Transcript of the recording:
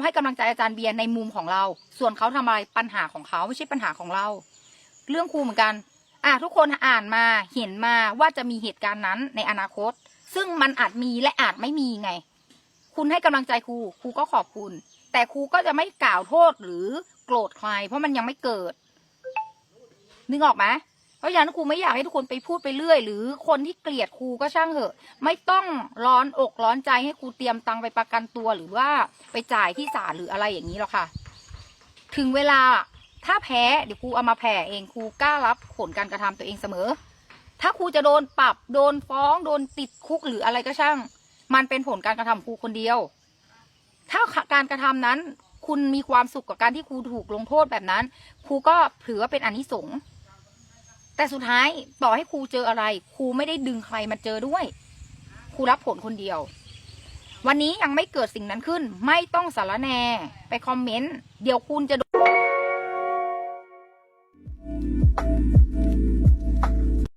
ให้กำลังใจอาจารย์เบียร์ในมุมของเรา ส่วนเขาทำอะไรปัญหาของเขาไม่ใช่ปัญหาของเรา เรื่องครูเหมือนกัน อะทุกคนอ่านมาเห็นมาว่าจะมีเหตุการณ์นั้นในอนาคต ซึ่งมันอาจมีและอาจไม่มีไง คุณให้กำลังใจครูครูก็ขอบคุณ แต่ครูก็จะไม่กล่าวโทษหรือโกรธใคร เพราะมันยังไม่เกิด นึกออกไหม เพราะฉะนั้นครูไม่อยากให้ทุกคนไปพูดไปเรื่อย หรือคนที่เกลียดครูก็ช่างเถอะ ไม่ต้องร้อนอกร้อนใจให้ครูเตรียมตังไปประกันตัวหรือว่าไปจ่ายที่ศาลหรืออะไรอย่างนี้หรอกค่ะ ถึงเวลาถ้าแพ้เดี๋ยวครูเอามาแผ่เองครูกล้ารับผลการกระทำตัวเองเสมอ ถ้าครูจะโดนปรับโดนฟ้องโดนติดคุกหรืออะไรก็ช่าง มันเป็นผลการกระทำครูคนเดียว ถ้าการกระทำนั้น คุณมีความสุขกับการที่ครูถูกลงโทษแบบนั้นครูก็ถือว่าเป็นอานิสงส์ แต่สุดท้ายต่อให้ครูเจออะไร ครูไม่ได้ดึงใครมาเจอด้วย ครูรับผลคนเดียว วันนี้ยังไม่เกิดสิ่งนั้นขึ้น ไม่ต้องสารแหนไปคอมเมนต์ เดี๋ยวคุณจะโดน